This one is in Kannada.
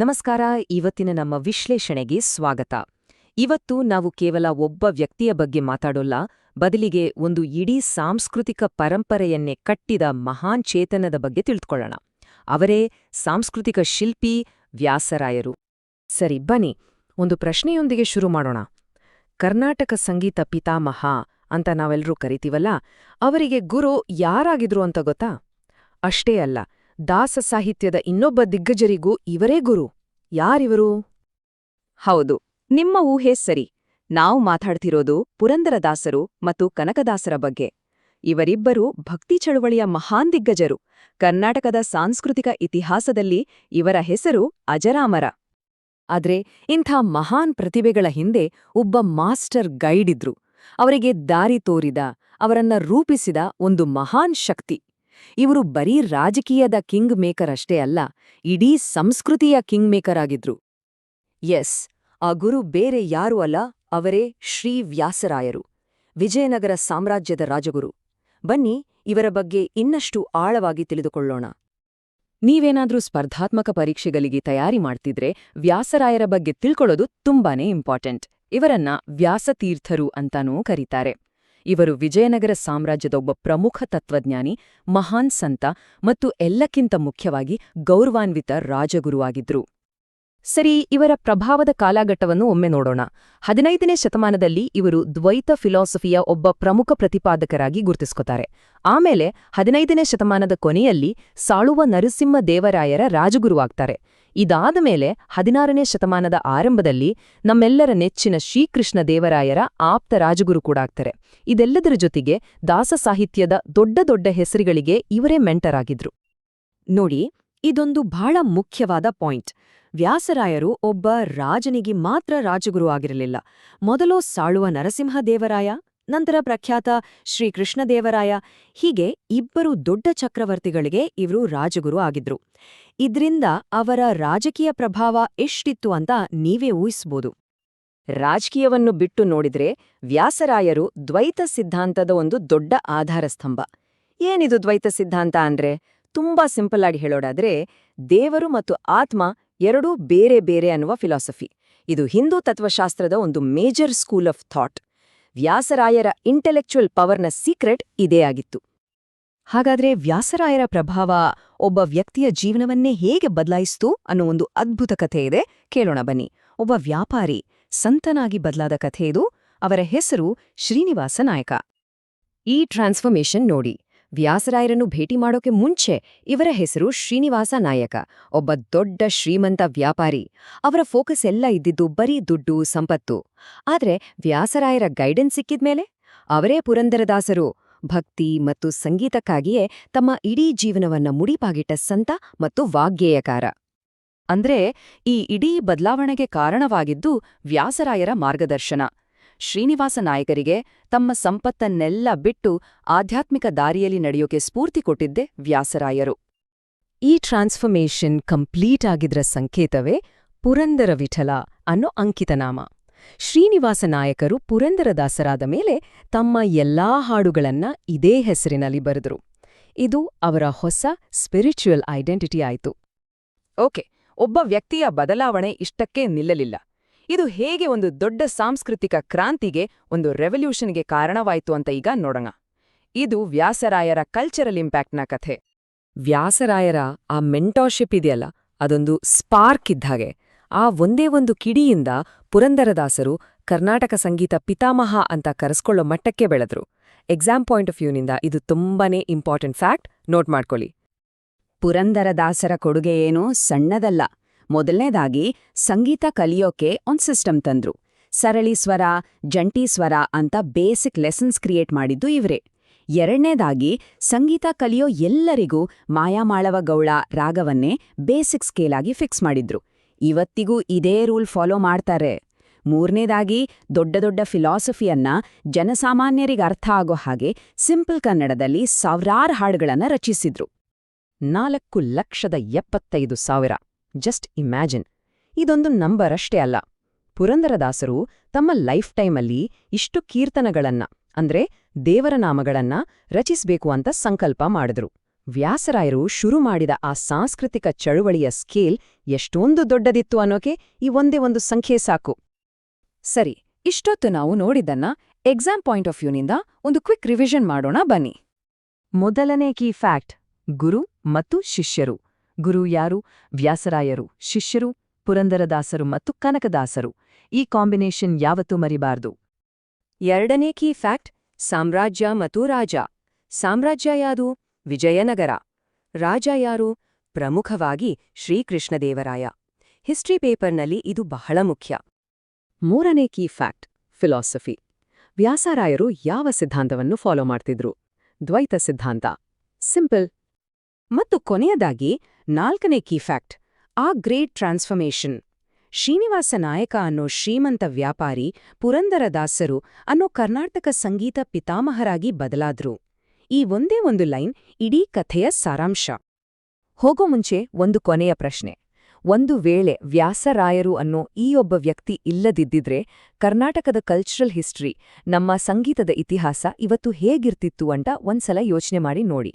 ನಮಸ್ಕಾರ, ಇವತ್ತಿನ ನಮ್ಮ ವಿಶ್ಲೇಷಣೆಗೆ ಸ್ವಾಗತ. ಇವತ್ತು ನಾವು ಕೇವಲ ಒಬ್ಬ ವ್ಯಕ್ತಿಯ ಬಗ್ಗೆ ಮಾತಾಡೋಲ್ಲ, ಬದಲಿಗೆ ಒಂದು ಇಡೀ ಸಾಂಸ್ಕೃತಿಕ ಪರಂಪರೆಯನ್ನೇ ಕಟ್ಟಿದ ಮಹಾನ್ ಚೇತನದ ಬಗ್ಗೆ ತಿಳಿದುಕೊಳ್ಳೋಣ. ಅವರೇ ಸಾಂಸ್ಕೃತಿಕ ಶಿಲ್ಪಿ, ವ್ಯಾಸರಾಯರು. ಸರಿ, ಬನ್ನಿ, ಒಂದು ಪ್ರಶ್ನೆಯೊಂದಿಗೆ ಶುರು ಮಾಡೋಣ. ಕರ್ನಾಟಕ ಸಂಗೀತ ಪಿತಾಮಹ ಅಂತ ನಾವೆಲ್ಲರೂ ಕರಿತೀವಲ್ಲ, ಅವರಿಗೆ ಗುರು ಯಾರಾಗಿದ್ರು ಅಂತ ಗೊತ್ತಾ? ಅಷ್ಟೇ ಅಲ್ಲ ದಾಸ ಸಾಹಿತ್ಯದ ಇನ್ನೊಬ್ಬ ದಿಗ್ಗಜರಿಗೂ ಇವರೇ ಗುರು. ಯಾರಿವರು? ಹೌದು, ನಿಮ್ಮ ಊಹೆ ಸರಿ. ನಾವು ಮಾತಾಡ್ತಿರೋದು ಪುರಂದರದಾಸರು ಮತ್ತು ಕನಕದಾಸರ ಬಗ್ಗೆ. ಇವರಿಬ್ಬರು ಭಕ್ತಿ ಚಳುವಳಿಯ ಮಹಾನ್ ದಿಗ್ಗಜರು. ಕರ್ನಾಟಕದ ಸಾಂಸ್ಕೃತಿಕ ಇತಿಹಾಸದಲ್ಲಿ ಇವರ ಹೆಸರು ಅಜರಾಮರ. ಆದ್ರೆ ಇಂಥ ಮಹಾನ್ ಪ್ರತಿಭೆಗಳ ಹಿಂದೆ ಒಬ್ಬ ಮಾಸ್ಟರ್ ಗೈಡ್ ಇದ್ರು. ಅವರಿಗೆ ದಾರಿ ತೋರಿದ, ಅವರನ್ನ ರೂಪಿಸಿದ ಒಂದು ಮಹಾನ್ ಶಕ್ತಿ. ಇವರು ಬರೀ ರಾಜಕೀಯದ ಕಿಂಗ್ ಮೇಕರ್ ಅಷ್ಟೇ ಅಲ್ಲ, ಇಡೀ ಸಂಸ್ಕೃತಿಯ ಕಿಂಗ್ ಮೇಕರ್ ಆಗಿದ್ರು. ಎಸ್, ಆ ಗುರು ಬೇರೆ ಯಾರೂ ಅಲ್ಲ, ಅವರೇ ಶ್ರೀ ವ್ಯಾಸರಾಯರು, ವಿಜಯನಗರ ಸಾಮ್ರಾಜ್ಯದ ರಾಜಗುರು. ಬನ್ನಿ, ಇವರ ಬಗ್ಗೆ ಇನ್ನಷ್ಟು ಆಳವಾಗಿ ತಿಳಿದುಕೊಳ್ಳೋಣ. ನೀವೇನಾದ್ರೂ ಸ್ಪರ್ಧಾತ್ಮಕ ಪರೀಕ್ಷೆಗಳಿಗೆ ತಯಾರಿ ಮಾಡ್ತಿದ್ರೆ ವ್ಯಾಸರಾಯರ ಬಗ್ಗೆ ತಿಳ್ಕೊಳ್ಳೋದು ತುಂಬಾನೇ ಇಂಪಾರ್ಟೆಂಟ್. ಇವರನ್ನ ವ್ಯಾಸತೀರ್ಥರು ಅಂತಾನೂ ಕರೀತಾರೆ. ಇವರು ವಿಜಯನಗರ ಸಾಮ್ರಾಜ್ಯದ ಒಬ್ಬ ಪ್ರಮುಖ ತತ್ವಜ್ಞಾನಿ ಮಹಾನ್ ಸಂತ ಮತ್ತು ಎಲ್ಲಕ್ಕಿಂತ ಮುಖ್ಯವಾಗಿ ಗೌರವಾನ್ವಿತ ರಾಜಗುರುವಾಗಿದ್ರು. ಸರಿ, ಇವರ ಪ್ರಭಾವದ ಕಾಲಘಟ್ಟವನ್ನು ಒಮ್ಮೆ ನೋಡೋಣ. ಹದಿನೈದನೇ ಶತಮಾನದಲ್ಲಿ ಇವರು ದ್ವೈತ ಫಿಲಾಸಫಿಯ ಒಬ್ಬ ಪ್ರಮುಖ ಪ್ರತಿಪಾದಕರಾಗಿ ಗುರುತಿಸ್ಕೊತಾರೆ. ಆಮೇಲೆ ಹದಿನೈದನೇ ಶತಮಾನದ ಕೊನೆಯಲ್ಲಿ ಸಾಳುವ ನರಸಿಂಹ ದೇವರಾಯರ ರಾಜಗುರುವಾಗ್ತಾರೆ. ಇದಾದ ಮೇಲೆ ಹದಿನಾರನೇ ಶತಮಾನದ ಆರಂಭದಲ್ಲಿ ನಮ್ಮೆಲ್ಲರ ನೆಚ್ಚಿನ ಶ್ರೀಕೃಷ್ಣ ದೇವರಾಯರ ಆಪ್ತ ರಾಜಗುರು ಕೂಡ ಆಗ್ತಾರೆ. ಇದೆಲ್ಲದರ ಜೊತೆಗೆ ದಾಸ ಸಾಹಿತ್ಯದ ದೊಡ್ಡ ದೊಡ್ಡ ಹೆಸರುಗಳಿಗೆ ಇವರೇ ಮೆಂಟರ್ ಆಗಿದ್ರು. ನೋಡಿ, ಇದೊಂದು ಬಹಳ ಮುಖ್ಯವಾದ ಪಾಯಿಂಟ್. ವ್ಯಾಸರಾಯರು ಒಬ್ಬ ರಾಜನಿಗೆ ಮಾತ್ರ ರಾಜಗುರು ಆಗಿರಲಿಲ್ಲ. ಮೊದಲು ಸಾಳುವ ನರಸಿಂಹದೇವರಾಯ, ನಂತರ ಪ್ರಖ್ಯಾತ ಶ್ರೀಕೃಷ್ಣದೇವರಾಯ, ಹೀಗೆ ಇಬ್ಬರು ದೊಡ್ಡ ಚಕ್ರವರ್ತಿಗಳಿಗೆ ಇವರು ರಾಜಗುರು ಆಗಿದ್ರು. ಇದ್ರಿಂದ ಅವರ ರಾಜಕೀಯ ಪ್ರಭಾವ ಎಷ್ಟಿತ್ತು ಅಂತ ನೀವೇ ಊಹಿಸ್ಬೋದು. ರಾಜಕೀಯವನ್ನು ಬಿಟ್ಟು ನೋಡಿದ್ರೆ ವ್ಯಾಸರಾಯರು ದ್ವೈತ ಸಿದ್ಧಾಂತದ ಒಂದು ದೊಡ್ಡ ಆಧಾರಸ್ತಂಭ. ಏನಿದು ದ್ವೈತ ಸಿದ್ಧಾಂತ ಅಂದ್ರೆ? ತುಂಬಾ ಸಿಂಪಲ್ ಆಗಿ ಹೇಳೋದಾದ್ರೆ ದೇವರು ಮತ್ತು ಆತ್ಮ ಎರಡೂ ಬೇರೆ ಬೇರೆ ಅನ್ನುವ ಫಿಲಾಸಫಿ ಇದು ಹಿಂದೂ ತತ್ವಶಾಸ್ತ್ರದ ಒಂದು ಮೇಜರ್ ಸ್ಕೂಲ್ ಆಫ್ ಥಾಟ್ ವ್ಯಾಸರಾಯರ ಇಂಟೆಲೆಕ್ಚುಯಲ್ ಪವರ್ನ ಸೀಕ್ರೆಟ್ ಇದೇ ಆಗಿತ್ತು. ಹಾಗಾದ್ರೆ ವ್ಯಾಸರಾಯರ ಪ್ರಭಾವ ಒಬ್ಬ ವ್ಯಕ್ತಿಯ ಜೀವನವನ್ನೇ ಹೇಗೆ ಬದಲಾಯಿಸ್ತು ಅನ್ನೋ ಒಂದು ಅದ್ಭುತ ಕಥೆ ಇದೆ. ಕೇಳೋಣ ಬನ್ನಿ. ಒಬ್ಬ ವ್ಯಾಪಾರಿ, ಸಂತನಾಗಿ ಬದಲಾದ ಕಥೆ ಇದು. ಅವರ ಹೆಸರು ಶ್ರೀನಿವಾಸ ನಾಯಕ. ಈ ಟ್ರಾನ್ಸ್ಫರ್ಮೇಷನ್ ನೋಡಿ. ವ್ಯಾಸರಾಯರನ್ನು ಭೇಟಿ ಮಾಡೋಕೆ ಮುಂಚೆ ಇವರ ಹೆಸರು ಶ್ರೀನಿವಾಸ ನಾಯಕ, ಒಬ್ಬ ದೊಡ್ಡ ಶ್ರೀಮಂತ ವ್ಯಾಪಾರಿ. ಅವರ ಫೋಕಸ್ ಎಲ್ಲ ಇದ್ದಿದ್ದು ಬರೀ ದುಡ್ಡು, ಸಂಪತ್ತು. ಆದ್ರೆ ವ್ಯಾಸರಾಯರ ಗೈಡೆನ್ಸ್ ಸಿಕ್ಕಿದ್ಮೇಲೆ? ಅವರೇ ಪುರಂದರದಾಸರು. ಭಕ್ತಿ ಮತ್ತು ಸಂಗೀತಕ್ಕಾಗಿಯೇ ತಮ್ಮ ಇಡೀ ಜೀವನವನ್ನ ಮುಡಿಪಾಗಿಟ್ಟ ಸಂತ ಮತ್ತು ವಾಗ್ಗೇಯಕಾರ. ಅಂದ್ರೆ ಈ ಇಡೀ ಬದಲಾವಣೆಗೆ ಕಾರಣವಾಗಿದ್ದು ವ್ಯಾಸರಾಯರ ಮಾರ್ಗದರ್ಶನ. ಶ್ರೀನಿವಾಸ ನಾಯಕರಿಗೆ ತಮ್ಮ ಸಂಪತ್ತನ್ನೆಲ್ಲ ಬಿಟ್ಟು ಆಧ್ಯಾತ್ಮಿಕ ದಾರಿಯಲ್ಲಿ ನಡೆಯೋಕೆ ಸ್ಫೂರ್ತಿ ಕೊಟ್ಟಿದ್ದೆ ವ್ಯಾಸರಾಯರು. ಈ ಟ್ರಾನ್ಸ್ಫರ್ಮೇಷನ್ ಕಂಪ್ಲೀಟ್ ಆಗಿದ್ರ ಸಂಕೇತವೇ ಪುರಂದರ ವಿಠಲ ಅನ್ನೋ ಅಂಕಿತನಾಮ. ಶ್ರೀನಿವಾಸ ನಾಯಕರು ಪುರಂದರದಾಸರಾದ ಮೇಲೆ ತಮ್ಮ ಎಲ್ಲಾ ಹಾಡುಗಳನ್ನ ಇದೇ ಹೆಸರಿನಲ್ಲಿ ಬರೆದರು. ಇದು ಅವರ ಹೊಸ ಸ್ಪಿರಿಚುವಲ್ ಐಡೆಂಟಿಟಿ ಆಯಿತು. ಓಕೆ, ಒಬ್ಬ ವ್ಯಕ್ತಿಯ ಬದಲಾವಣೆ ಇಷ್ಟಕ್ಕೆ ನಿಲ್ಲಲಿಲ್ಲ. ಇದು ಹೇಗೆ ಒಂದು ದೊಡ್ಡ ಸಾಂಸ್ಕೃತಿಕ ಕ್ರಾಂತಿಗೆ ಒಂದು ರೆವಲ್ಯೂಷನ್ಗೆ ಕಾರಣವಾಯಿತು ಅಂತ ಈಗ ನೋಡೋಣ. ಇದು ವ್ಯಾಸರಾಯರ ಕಲ್ಚರಲ್ ಇಂಪ್ಯಾಕ್ಟ್ನ ಕಥೆ. ವ್ಯಾಸರಾಯರ ಆ ಮೆಂಟೋರ್ಶಿಪ್ ಇದೆಯಲ್ಲ, ಅದೊಂದು ಸ್ಪಾರ್ಕ್ ಇದ್ದಾಗೆ ಆ ಒಂದೇ ಒಂದು ಕಿಡಿಯಿಂದ ಪುರಂದರದಾಸರು ಕರ್ನಾಟಕ ಸಂಗೀತ ಪಿತಾಮಹ ಅಂತ ಕರೆಸ್ಕೊಳ್ಳೋ ಮಟ್ಟಕ್ಕೆ ಬೆಳೆದ್ರು. ಎಕ್ಸಾಮ್ ಪಾಯಿಂಟ್ ಆಫ್ ವ್ಯೂನಿಂದ ಇದು ತುಂಬಾನೇ ಇಂಪಾರ್ಟೆಂಟ್ ಫ್ಯಾಕ್ಟ್ ನೋಟ್ ಮಾಡ್ಕೊಳ್ಳಿ. ಪುರಂದರದಾಸರ ಕೊಡುಗೆ ಏನೋ ಸಣ್ಣದಲ್ಲ. ಮೊದಲನೇದಾಗಿ ಸಂಗೀತ ಕಲಿಯೋಕೆ ಒಂದು ಸಿಸ್ಟಮ್ ತಂದ್ರು. ಸರಳಿ ಸ್ವರ, ಜಂಟಿ ಸ್ವರ ಅಂತ ಬೇಸಿಕ್ ಲೆಸನ್ಸ್ ಕ್ರಿಯೇಟ್ ಮಾಡಿದ್ದು ಇವರೇ. ಎರಡನೇದಾಗಿ ಸಂಗೀತ ಕಲಿಯೋ ಎಲ್ಲರಿಗೂ ಮಾಯಾಮಾಳವ ಗೌಳ ರಾಗವನ್ನೇ ಬೇಸಿಕ್ ಸ್ಕೇಲ್ ಆಗಿ ಫಿಕ್ಸ್ ಮಾಡಿದ್ರು. ಇವತ್ತಿಗೂ ಇದೇ ರೂಲ್ ಫಾಲೋ ಮಾಡ್ತಾರೆ. ಮೂರನೇದಾಗಿ ದೊಡ್ಡ ದೊಡ್ಡ ಫಿಲಾಸಫಿಯನ್ನ ಜನಸಾಮಾನ್ಯರಿಗೆ ಅರ್ಥ ಆಗೋ ಹಾಗೆ ಸಿಂಪಲ್ ಕನ್ನಡದಲ್ಲಿ ಸಾವಿರಾರು ಹಾಡುಗಳನ್ನ ರಚಿಸಿದ್ರು. ನಾಲ್ಕು ಲಕ್ಷದ ಎಪ್ಪತ್ತೈದು ಸಾವಿರ. ಜಸ್ಟ್ ಇಮ್ಯಾಜಿನ್ ಇದೊಂದು ನಂಬರ್ ಅಷ್ಟೇ ಅಲ್ಲ. ಪುರಂದರದಾಸರು ತಮ್ಮ ಲೈಫ್ ಟೈಮಲ್ಲಿ ಇಷ್ಟು ಕೀರ್ತನಗಳನ್ನ, ಅಂದ್ರೆ ದೇವರ ನಾಮಗಳನ್ನ ರಚಿಸಬೇಕು ಅಂತ ಸಂಕಲ್ಪ ಮಾಡಿದ್ರು. ವ್ಯಾಸರಾಯರು ಶುರು ಮಾಡಿದ ಆ ಸಾಂಸ್ಕೃತಿಕ ಚಳುವಳಿಯ ಸ್ಕೇಲ್ ಎಷ್ಟೊಂದು ದೊಡ್ಡದಿತ್ತು ಅನ್ನೋಕೆ ಈ ಒಂದೇ ಒಂದು ಸಂಖ್ಯೆ ಸಾಕು. ಸರಿ, ಇಷ್ಟೊತ್ತು ನಾವು ನೋಡಿದ್ದನ್ನ ಎಕ್ಸಾಮ್ ಪಾಯಿಂಟ್ ಆಫ್ ವ್ಯೂನಿಂದ ಒಂದು ಕ್ವಿಕ್ ರಿವಿಷನ್ ಮಾಡೋಣ ಬನ್ನಿ. ಮೊದಲನೇ ಕೀ ಫ್ಯಾಕ್ಟ್, ಗುರು ಮತ್ತು ಶಿಷ್ಯರು. ಗುರು ಯಾರು? ವ್ಯಾಸರಾಯರು, ಶಿಷ್ಯರು, ಪುರಂದರದಾಸರು ಮತ್ತು ಕನಕದಾಸರು. ಈ ಕಾಂಬಿನೇಷನ್ ಯಾವತ್ತೂ ಮರಿಬಾರ್ದು. ಎರಡನೇ ಕೀ ಫ್ಯಾಕ್ಟ್, ಸಾಮ್ರಾಜ್ಯ ಮತ್ತು ರಾಜ. ಸಾಮ್ರಾಜ್ಯ ಯಾದು? ವಿಜಯನಗರ. ರಾಜ ಯಾರು? ಪ್ರಮುಖವಾಗಿ ಶ್ರೀಕೃಷ್ಣದೇವರಾಯ. ಹಿಸ್ಟ್ರಿ ಪೇಪರ್ನಲ್ಲಿ ಇದು ಬಹಳ ಮುಖ್ಯ. ಮೂರನೇ ಕೀ ಫ್ಯಾಕ್ಟ್, ಫಿಲಾಸಫಿ. ವ್ಯಾಸರಾಯರು ಯಾವ ಸಿದ್ಧಾಂತವನ್ನು ಫಾಲೋ ಮಾಡ್ತಿದ್ರು? ದ್ವೈತ ಸಿದ್ಧಾಂತ. ಸಿಂಪಲ್ ಮತ್ತು ಕೊನೆಯದಾಗಿ, ನಾಲ್ಕನೇ ಕೀ ಫ್ಯಾಕ್ಟ್, ಆ ಗ್ರೇಟ್ ಟ್ರಾನ್ಸ್ಫರ್ಮೇಷನ್. ಶ್ರೀನಿವಾಸ ನಾಯಕ ಅನ್ನೋ ಶ್ರೀಮಂತ ವ್ಯಾಪಾರಿ ಪುರಂದರದಾಸರು ಅನ್ನೋ ಕರ್ನಾಟಕ ಸಂಗೀತ ಪಿತಾಮಹರಾಗಿ ಬದಲಾದ್ರು. ಈ ಒಂದೇ ಒಂದು ಲೈನ್ ಇಡೀ ಕಥೆಯ ಸಾರಾಂಶ. ಹೋಗೋ ಮುಂಚೆ ಒಂದು ಕೊನೆಯ ಪ್ರಶ್ನೆ. ಒಂದು ವೇಳೆ ವ್ಯಾಸರಾಯರು ಅನ್ನೋ ಈ ಒಬ್ಬ ವ್ಯಕ್ತಿ ಇಲ್ಲದಿದ್ದಿದ್ರೆ ಕರ್ನಾಟಕದ ಕಲ್ಚರಲ್ ಹಿಸ್ಟ್ರಿ ನಮ್ಮ ಸಂಗೀತದ ಇತಿಹಾಸ ಇವತ್ತು ಹೇಗಿರ್ತಿತ್ತು ಅಂತ ಒಂದ್ಸಲ ಯೋಚನೆ ಮಾಡಿ ನೋಡಿ.